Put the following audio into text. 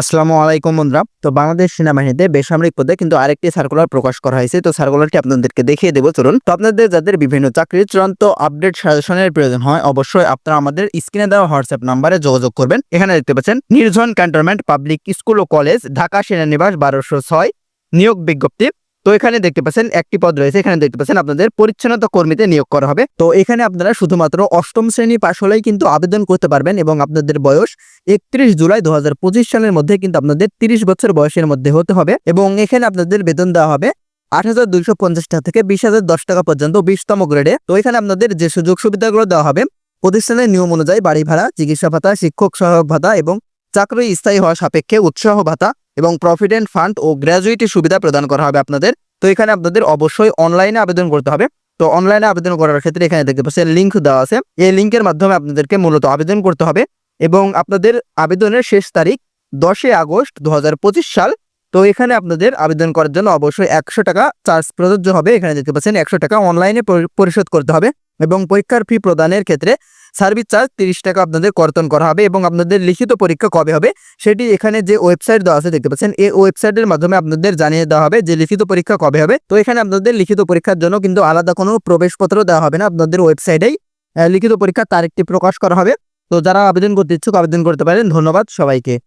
আসসালামু আলাইকুম বন্ধুরা। তো বাংলাদেশ সেনাবাহিনীতে বেসামরিক পদে কিন্তু আরেকটি সার্কুলার প্রকাশ করা হয়েছে। তো সার্কুলারটি আপনাদেরকে দেখিয়ে দেবো। চলুন, তো আপনাদের যাদের বিভিন্ন চাকরির চূড়ান্ত আপডেট সাজেশনের প্রয়োজন হয়, অবশ্যই আপনারা আমাদের স্ক্রিনে দেওয়া হোয়াটসঅ্যাপ নাম্বারে যোগাযোগ করবেন। এখানে দেখতে পাচ্ছেন, নির্জন ক্যান্টনমেন্ট পাবলিক স্কুল ও কলেজ ঢাকা সেনানিবাস বারোশো ছয়, নিয়োগ বিজ্ঞপ্তি। তো এখানে দেখতে পাচ্ছেন, একটি পদ রয়েছে। এখানে দেখতে পাচ্ছেন আপনাদের পরিচ্ছন্নতা কর্মীতে নিয়োগ করা হবে। তো এখানে আপনারা শুধুমাত্র অষ্টম শ্রেণি পাশ হলেই কিন্তু আবেদন করতে পারবেন এবং আপনাদের বয়স একত্রিশ জুলাই দু সালের মধ্যে কিন্তু আপনাদের তিরিশ বছর বয়সের মধ্যে হতে হবে এবং এখানে আপনাদের বেতন দেওয়া হবে আট হাজার দুইশো পঞ্চাশ টাকা থেকে বিশ হাজার দশ টাকা পর্যন্ত বিশতম গ্রেডে। তো এখানে আপনাদের যে সুযোগ সুবিধাগুলো দেওয়া হবে, প্রতিষ্ঠানের নিয়ম অনুযায়ী বাড়ি ভাড়া, চিকিৎসা ভাতা, শিক্ষক সহায়ক ভাতা এবং চাকরি স্থায়ী হওয়া সাপেক্ষে উৎসাহ ভাতা এবং প্রভিডেন্ট ফান্ড ও গ্র্যাজুইটি সুবিধা প্রদান করা হবে আপনাদের। তো এখানে আপনাদের অবশ্যই অনলাইনে আবেদন করতে হবে। তো অনলাইনে আবেদন করার ক্ষেত্রে এখানে দেখতে পাচ্ছেন লিঙ্ক দেওয়া আছে। এই লিঙ্কের মাধ্যমে আপনাদেরকে মূলত আবেদন করতে হবে এবং আপনাদের আবেদনের শেষ তারিখ দশই আগস্ট দু হাজার পঁচিশ সাল। তো এখানে আপনাদের আবেদন করার জন্য অবশ্যই একশো টাকা চার্জ প্রযোজ্য হবে। এখানে দেখতে পাচ্ছেন একশো টাকা অনলাইনে পরি- পরিশোধ করতে হবে এবং পরীক্ষার ফি প্রদানের ক্ষেত্রে সার্ভিস চার্জ তিরিশ টাকা আপনাদের কর্তন করা হবে এবং আপনাদের লিখিত পরীক্ষা কবে হবে সেটি এখানে যে ওয়েবসাইট দেওয়া আছে দেখতে পাচ্ছেন। এই ওয়েবসাইটের মাধ্যমে আপনাদের জানিয়ে দেওয়া হবে যে লিখিত পরীক্ষা কবে হবে। তো এখানে আপনাদের লিখিত পরীক্ষার জন্য কিন্তু আলাদা কোনো প্রবেশপত্র দেওয়া হবে না। আপনাদের ওয়েবসাইটেই লিখিত পরীক্ষার তারিখটি প্রকাশ করা হবে। তো যারা আবেদন করতে ইচ্ছুক আবেদন করতে পারেন। ধন্যবাদ সবাইকে।